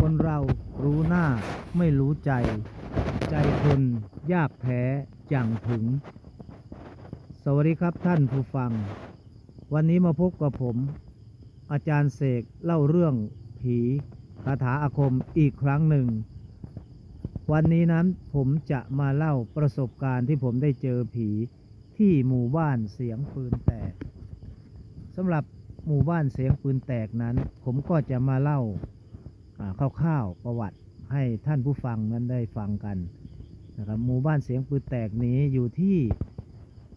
คนเรารู้หน้าไม่รู้ใจ ใจคนยากแท้จังถึง สวัสดีครับท่านผู้ฟัง วันนี้มาพบกับผม อาจารย์เสกเล่าเรื่องผีคาถาอาคมอีกครั้งหนึ่ง วันนี้นั้นผมจะมาเล่าประสบการณ์ที่ผมได้เจอผีที่หมู่บ้านเสียงปืนแตกสำหรับหมู่บ้านเสียงปืนแตกนั้น ผมก็จะมาเล่า คร่าวๆประวัติให้ท่านผู้ฟังนั้นได้ฟังกันนะครับหมู่บ้านเสียงปืนแตกนี้อยู่ที่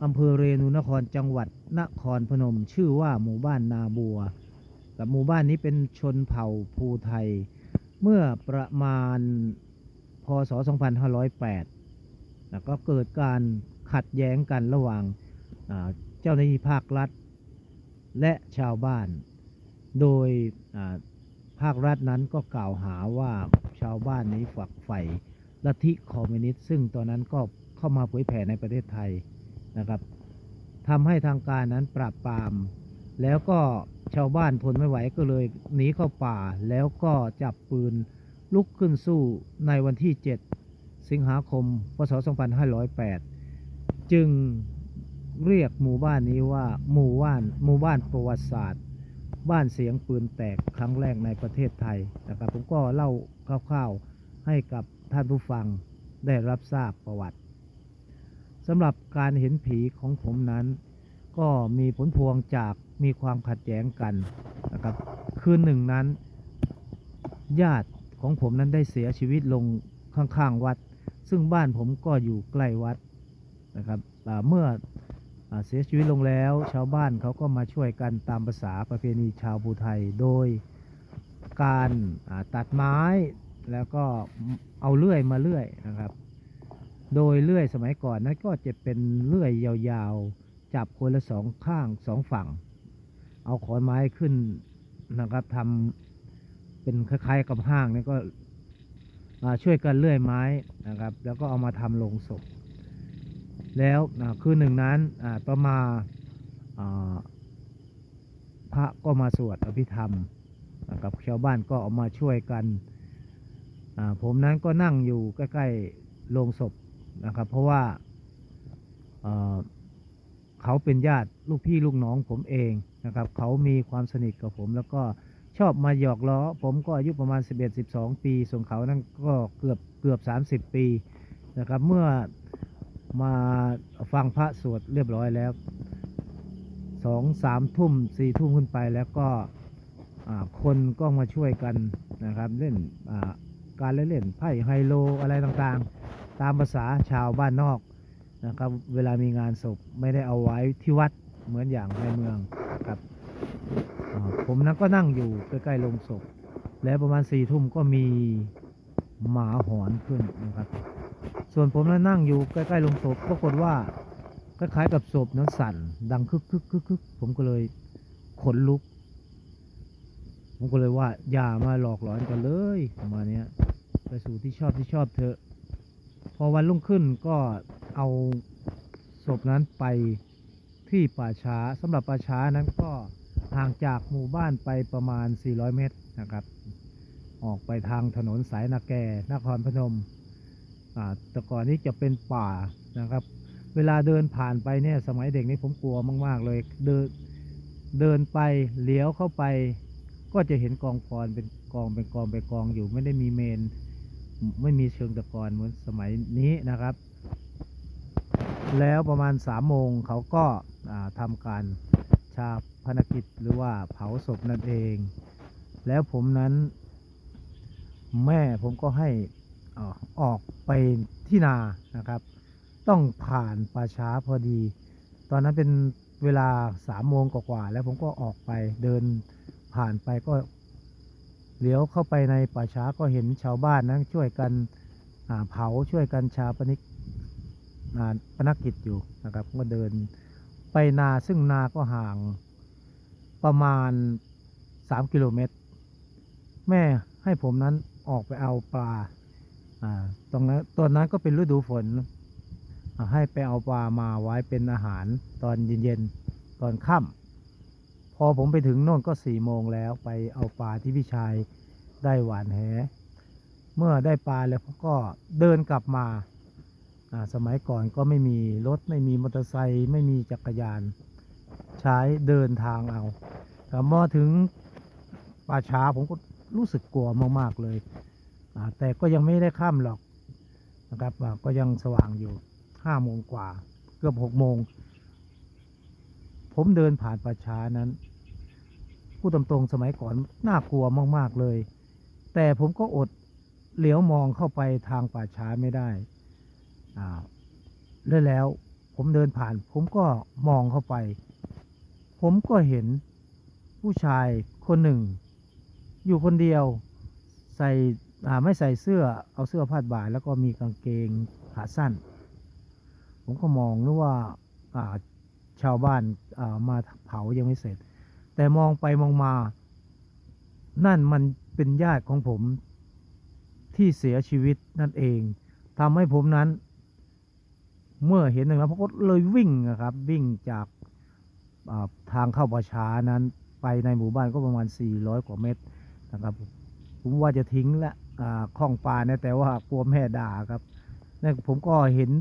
อำเภอเรนูนครจังหวัดนครพนม ชื่อว่าหมู่บ้านนาบัวกับหมู่บ้านนี้เป็นชนเผ่าภูไทย เมื่อประมาณพศ 2508นะก็เกิดการขัดแย้งกันระหว่างเจ้าหน้าที่ภาครัฐ และชาวบ้าน โดยอ่า ภาครัฐนั้นก็กล่าวหาว่าชาวบ้านนี้ฝักใฝ่ลัทธิคอมมิวนิสต์ซึ่งตอนนั้นก็เข้ามาเผยแผ่ในประเทศไทยนะครับทำให้ทางการนั้นปราบปราม แล้วก็ชาวบ้านทนไม่ไหวก็เลยหนีเข้าป่าแล้วก็จับปืนลุกขึ้นสู้ในวันที่ 7 สิงหาคม พศ 2508 จึงเรียกหมู่บ้านนี้ว่าหมู่บ้านหมู่บ้านประวัติศาสตร์ บ้านเสียงปืนแตกครั้งแรกในประเทศไทยนะครับผมก็เล่าคร่าวๆให้กับท่านผู้ฟังได้รับทราบประวัติสำหรับการเห็นผีของผมนั้น ก็มีผลพวงจากมีความขัดแย้งกันนะครับคืนหนึ่งนั้น ญาติของผมนั้นได้เสียชีวิตลงข้างๆวัด ซึ่งบ้านผมก็อยู่ใกล้วัดนะครับอ่เมื่อ เสียชีวิตลงแล้ว ชาวบ้านเขาก็มาช่วยกันตามภาษาประเพณีชาวภูไทย โดยการตัดไม้แล้วก็เอาเลื่อยมาเลื่อยนะครับ โดยเลื่อยสมัยก่อนนั้นก็จะเป็นเลื่อยยาวๆ จับคนละสองข้างสองฝั่ง เอาขอนไม้ขึ้นนะครับทำเป็นคล้ายๆกับห้างนี่ก็ช่วยกันเลื่อยไม้นะครับ แล้วก็เอามาทำโลงศพ แล้วคืนหนึ่งนั้นต่อมาอพระก็มาสวดอภิธรรมนะครับชาวบ้านก็เอามาช่วยกันผมนั้นก็นั่งอยู่ใกล้ๆโลงศพนะครับ เพราะว่าเอ่อเขาเป็นญาติลูกพี่ลูกน้องผมเองนะครับ เขามีความสนิทกับผม แล้วก็ชอบมาหยอกล้อ ผมก็อายุประมาณ 11-12 ปี ส่วนเขานั้นก็เกือบเกือบ 30 ปีนะครับ เมื่อ มาฟังพระสวดเรียบร้อยแล้วสองสามทุ่มสี่ทุ่มขึ้นไปแล้วก็คนก็มาช่วยกันนะครับเล่นการเล่นไพ่ไฮโลอะไรต่างๆ ตามภาษาชาวบ้านนอกนะครับเวลามีงานศพไม่ได้เอาไว้ที่วัดเหมือนอย่างในเมืองครับผมนั้นก็นั่งอยู่ใกล้ๆโรงศพ แล้วประมาณสี่ทุ่มก็มีหมาหอนขึ้นนะครับ ส่วนผมนั้นนั่งอยู่ใกล้ๆโรงศพปรากฏว่าคล้ายๆกับศพนั้นสั่น ดังคึกคึกคึกคึกผมก็เลยขนลุก ผมก็เลยว่า อย่ามาหลอกหลอนกันเลยประมาณเนี้ยไปสู่ที่ชอบที่ชอบเถอะ พอวันรุ่งขึ้นก็เอาศพนั้นไปที่ป่าช้าสำหรับป่าช้านั้นก็ห่างจากหมู่บ้านไปประมาณ 400 เมตรนะครับ ออกไปทางถนนสายนาแกนครพนม แต่ก่อนนี้จะเป็นป่านะครับ เวลาเดินผ่านไปเนี่ยสมัยเด็กนี่ผมกลัวมาก ๆ เลยเดินเดินไปเลี้ยวเข้าไป ก็จะเห็นกองฟอนเป็นกองเป็นกองเป็นกองอยู่ ไม่ได้มีเมน ไม่มีเชิงตะกอนเหมือนสมัยนี้นะครับ แล้วประมาณสามโมงเขาก็อ่าทำการชาพนกิจหรือว่าเผาศพนั่นเอง แล้วผมนั้น แม่ผมก็ให้ ออกไปที่นานะครับ ต้องผ่านป่าช้าพอดี ตอนนั้นเป็นเวลาสามโมงกว่าๆแล้วผมก็ออกไปเดินผ่านไปก็เลี้ยวเข้าไปในป่าช้าก็เห็นชาวบ้านนั้นช่วยกันเผาช่วยกันชาปนิกอ่าปนกกิจอยู่นะครับก็เดินไปนาซึ่งนาก็ห่างประมาณสามกิโลเมตร แม่ให้ผมนั้นออกไปเอาปลา ตรงนั้นตอนนั้นก็เป็นฤดูฝน ให้ไปเอาปลามาไว้เป็นอาหารตอนเย็นๆ ตอนค่ำพอผมไปถึงโน่นก็สี่โมงแล้วไปเอาปลาที่พี่ชายได้หวานแห เมื่อได้ปลาแล้วก็เดินกลับมา สมัยก่อนก็ไม่มีรถไม่มีมอเตอร์ไซค์ไม่มีจักรยาน ใช้เดินทางเอาแต่เมื่อถึงป่าช้าผมก็รู้สึกกลัวมากๆเลย แต่ก็ยังไม่ได้ข้ามหรอกนะครับก็ยังสว่างอยู่ห้าโมงกว่า เกือบหกโมง ผมเดินผ่านป่าช้านั้นพูดตรงๆสมัยก่อนน่ากลัวมาก ๆ เลย แต่ผมก็อดเหลียวมองเข้าไปทางป่าช้าไม่ได้อ่าแล้วแล้วผมเดินผ่าน ผมก็มองเข้าไป ผมก็เห็นผู้ชายคนหนึ่ง อยู่คนเดียวใส่ ไม่ใส่เสื้อเอาเสื้อพาดบ่าแล้วก็มีกางเกงขาสั้น ผมก็มองนึกว่าชาวบ้านมาเผายังไม่เสร็จ แต่มองไปมองมา นั่นมันเป็นญาติของผมที่เสียชีวิตนั่นเองทำให้ผมนั้น เมื่อเห็นอย่างนั้นผมก็เลยวิ่งนะครับ วิ่งจากาทางเข้าประชานั้น ไปในหมู่บ้านก็ประมาณ 400 กว่าเมตรนะครับ ผมว่าจะทิ้งละ คลองปลาเนี่ยแต่ว่ากลัวแม่ด่าครับนั่นผมก็เห็น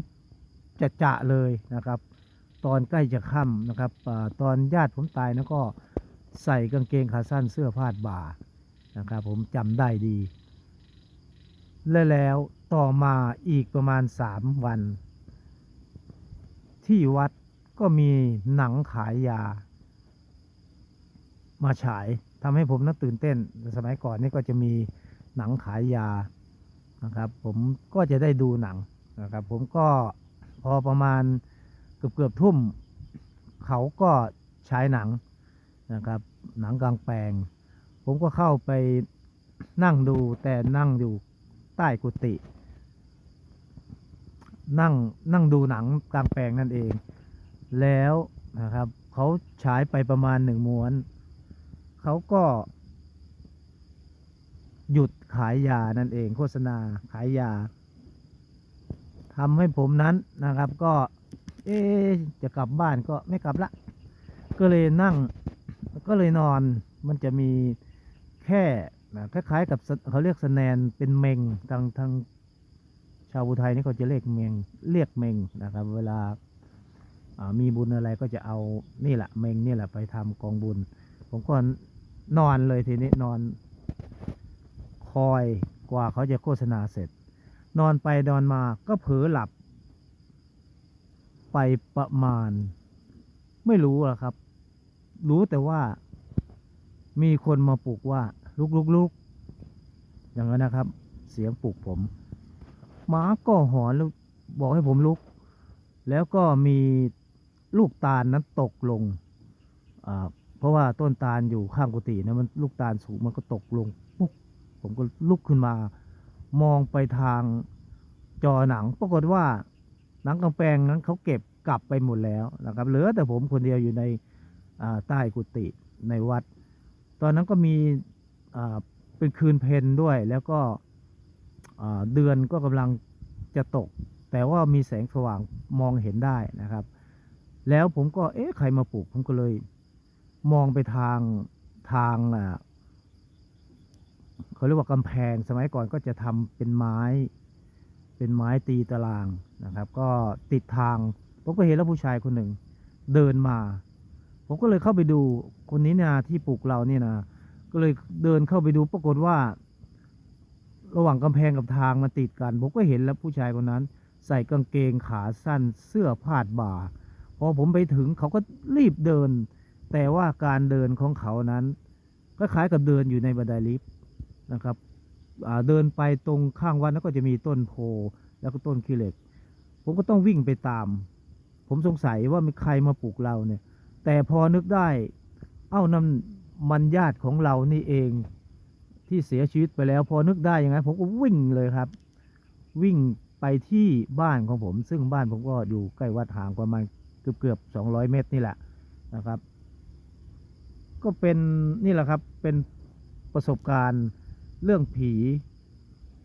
จะจะเลยนะครับ ตอนใกล้จะค่ำนะครับอตอนญาติผมตายนะก็ใส่กางเกงขาสั้นเสื้อพาดบ่านะครับ ผมจำได้ดี และแล้วต่อมาอีกประมาณสามวัน ที่วัดก็มีหนังขายยา มาฉายทำให้ผมน่าตื่นเต้น สมัยก่อนนี่ก็จะมี หนังขายยานะครับ ผมก็จะได้ดูหนังนะครับ ผมก็พอประมาณเกือบเกือบทุ่ม เขาก็ฉายหนังนะครับ หนังกลางแปลง ผมก็เข้าไปนั่งดูแต่นั่งอยู่ใต้กุฏินั่งนั่งดูหนังกลางแปลงนั่นเอง แล้วนะครับ เขาฉายไปประมาณหนึ่งม้วน เขาก็ หยุดขายยานั่นเองโฆษณาขายยาทำให้ผมนั้นนะครับ ก็เอจะกลับบ้านก็ไม่กลับละ ก็เลยนั่งก็เลยนอนมันจะมีแค่นะคล้ายๆกับเขาเรียกสแนนเป็นเมงทางทางชาวอุทัยนี่เขาจะเรียกเมงเรียกเมงนะครับ เวลาามีบุญอะไรก็จะเอานี่แหละเมงนี่แหละไปทำกองบุญ ผมก็นอนเลยทีนี้นอน คอยกว่าเขาจะโฆษณาเสร็จ นอนไปนอนมาก็เผลอหลับ ไปประมาณ ไม่รู้อะครับ รู้แต่ว่า มีคนมาปลุกว่า ลุกลุกลุกอย่างนั้นนะครับ เสียงปลุกผมหมาก็หอนแล้วบอกให้ผมลุก แล้วก็มีลูกตาลนั้นตกลง เพราะว่าต้นตาลอยู่ข้างกุฏินะมันลูกตาลสูงมันก็ตกลง ผมก็ลุกขึ้นมา มองไปทางจอหนัง ปรากฏว่าหนังกำแพงนั้นเขาเก็บกลับไปหมดแล้วนะครับ เหลือแต่ผมคนเดียวอยู่ในใต้กุฏิในวัด ตอนนั้นก็มีเป็นคืนเพนด้วย แล้วก็เดือนก็กำลังจะตก แต่ว่ามีแสงสว่างมองเห็นได้นะครับ แล้วผมก็เอ๊ะใครมาปลุกผมก็เลย มองไปทางทางอ่ เขาเรียกว่ากำแพงสมัยก่อนก็จะทำเป็นไม้ เป็นไม้ตีตารางนะครับ ก็ติดทาง ผมก็เห็นแล้วผู้ชายคนหนึ่ง เดินมา ผมก็เลยเข้าไปดูคนนี้นะที่ปลูกเราเนี่ยนะก็เลยเดินเข้าไปดูปรากฏว่า ระหว่างกำแพงกับทางมันติดกัน ผมก็เห็นแล้วผู้ชายคนนั้น ใส่กางเกงขาสั้นเสื้อพาดบ่าพอผมไปถึงเขาก็รีบเดิน แต่ว่าการเดินของเขานั้นก็คล้ายกับเดินอยู่ในบันไดลิฟต์ นะครับเดินไปตรงข้างวัดแล้วก็จะมีต้นโพแล้วก็ต้นขี้เหล็ก ผมก็ต้องวิ่งไปตาม ผมสงสัยว่ามีใครมาปลุกเราเนี่ย แต่พอนึกได้ เอ้านั่นมันญาติของเรานี่เองที่เสียชีวิตไปแล้ว พอนึกได้อย่างนั้นผมก็วิ่งเลยครับ วิ่งไปที่บ้านของผม ซึ่งบ้านผมก็อยู่ใกล้วัดห่างประมาณเกือบเกือบสองร้อยเมตรนี่แหละนะครับ ก็เป็นนี่แหละครับเป็นประสบการณ์ เรื่องผี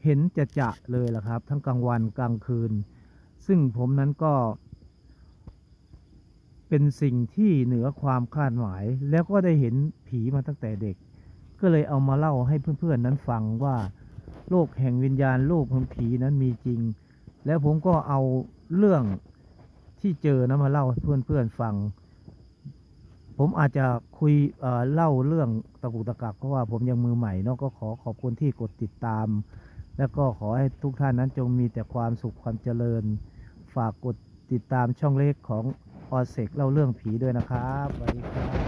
เห็นจะจะเลยล่ะครับ ทั้งกลางวันกลางคืน ซึ่งผมนั้นก็ เป็นสิ่งที่เหนือความคาดหมาย แล้วก็ได้เห็นผีมาตั้งแต่เด็ก ก็ก็เลยเอามาเล่าให้เพื่อนๆนั้นฟังว่าโลกแห่งวิญญาณโลกของผีนั้นมีจริง แล้วผมก็เอาเรื่องที่เจอนะมาเล่าให้เพื่อนๆฟัง ผมอาจจะคุยเเล่าเรื่องตะกุกตะกักเพราะว่าผมยังมือใหม่เนาะก็ขอขอบคุณที่กดติดตาม แล้วก็ขอให้ทุกท่านนั้นจงมีแต่ความสุขความเจริญ ฝากกดติดตามช่องเล็กของออเซกเล่าเรื่องผีด้วยนะครับสวัสดีครับ